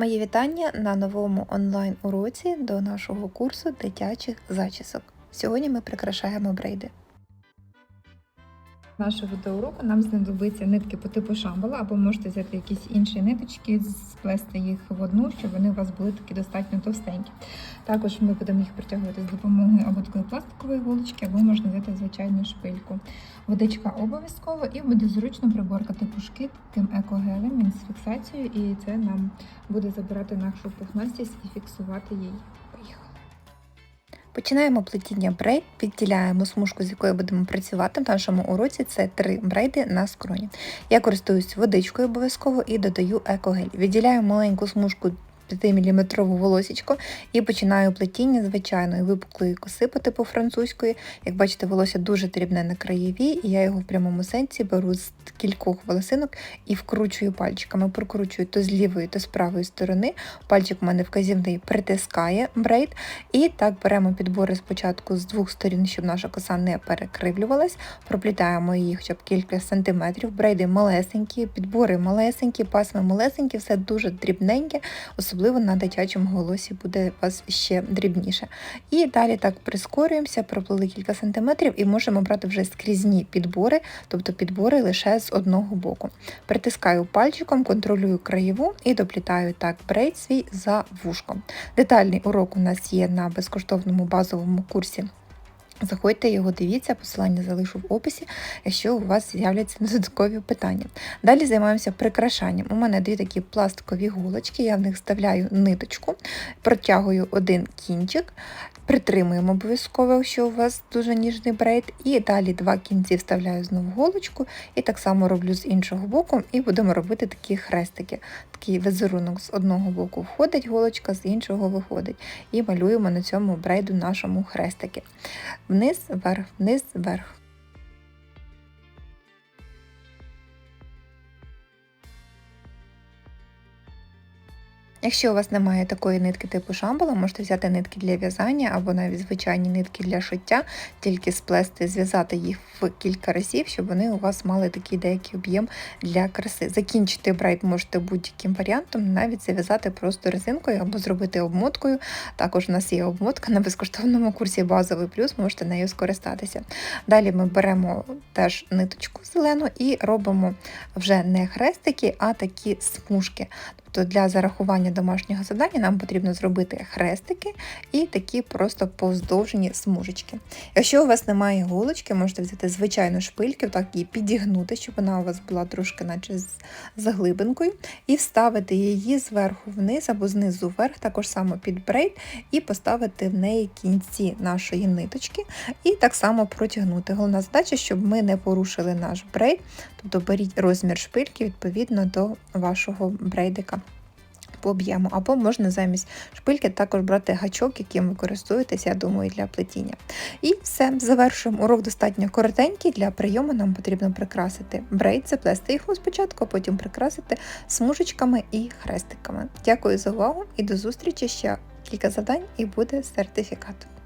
Мої вітання на новому онлайн-уроці до нашого курсу дитячих зачісок. Сьогодні ми прикрашаємо брейди. Нашого відеоуроку нам знадобиться нитки по типу шамбала, або можете взяти якісь інші ниточки, сплести їх в одну, щоб вони у вас були такі достатньо товстенькі. Також ми будемо їх притягувати з допомогою або такої пластикової голочки, або можна взяти звичайну шпильку. Водичка обов'язково і буде зручно приборкати пушки таким екогелем, він з фіксацією, і це нам буде забирати нашу пухнастість і фіксувати її. Починаємо плетіння брейд, відділяємо смужку, з якою будемо працювати. В нашому уроці це три брейди на скроні. Я користуюсь водичкою обов'язково і додаю екогель. Відділяю маленьку смужку 5-мм волосічко і починаю плетіння звичайної випуклої коси по типу французької. Як бачите, волосся дуже дрібне на краєві, і я його в прямому сенсі беру з кількох волосинок і вкручую пальчиками. Прокручую то з лівої, то з правої сторони. Пальчик у мене вказівний притискає брейд. І так беремо підбори спочатку з двох сторін, щоб наша коса не перекривлювалась. Проплітаємо її хоча б кілька сантиметрів. Брейди малесенькі, підбори малесенькі, пасми малесенькі, все дуже дрібненьке, особливо на дитячому голосі буде вас ще дрібніше. І далі так прискорюємося, проплили кілька сантиметрів і можемо брати вже скрізні підбори, тобто підбори лише з одного боку. Притискаю пальчиком, контролюю краєву і доплітаю так брейд свій за вушком. Детальний урок у нас є на безкоштовному базовому курсі. Заходьте його, дивіться, посилання залишу в описі, якщо у вас з'являться додаткові питання. Далі займаємося прикрашанням. У мене дві такі пластикові голочки, я в них вставляю ниточку, протягую один кінчик, притримуємо обов'язково, якщо у вас дуже ніжний брейд, і далі два кінці вставляю знову голочку, і так само роблю з іншого боку, і будемо робити такі хрестики. Такий візерунок з одного боку входить голочка, з іншого виходить. І малюємо на цьому брейду нашому хрестики вниз, вверх, вниз, вверх. Якщо у вас немає такої нитки типу шамбала, можете взяти нитки для в'язання або навіть звичайні нитки для шиття, тільки сплести, зв'язати їх в кілька разів, щоб вони у вас мали такий деякий об'єм для краси. Закінчити брайт можете будь-яким варіантом, навіть зав'язати просто резинкою або зробити обмоткою. Також у нас є обмотка на безкоштовному курсі базовий плюс, можете нею скористатися. Далі ми беремо теж ниточку зелену і робимо вже не хрестики, а такі смужки. Тобто для зарахування домашнього завдання нам потрібно зробити хрестики і такі просто повздовжені смужечки. Якщо у вас немає голочки, можете взяти звичайну шпильку, так її підігнути, щоб вона у вас була трошки наче з заглибинкою, і вставити її зверху вниз або знизу вверх, також само під брейд, і поставити в неї кінці нашої ниточки, і так само протягнути. Головна задача, щоб ми не порушили наш брейд, тобто беріть розмір шпильки відповідно до вашого брейдика по об'єму, або можна замість шпильки також брати гачок, яким ви користуєтеся, я думаю, для плетіння. І все, завершуємо. Урок достатньо коротенький. Для прийому нам потрібно прикрасити брейд, заплести їх спочатку, а потім прикрасити смужечками і хрестиками. Дякую за увагу і до зустрічі ще кілька завдань, і буде сертифікат.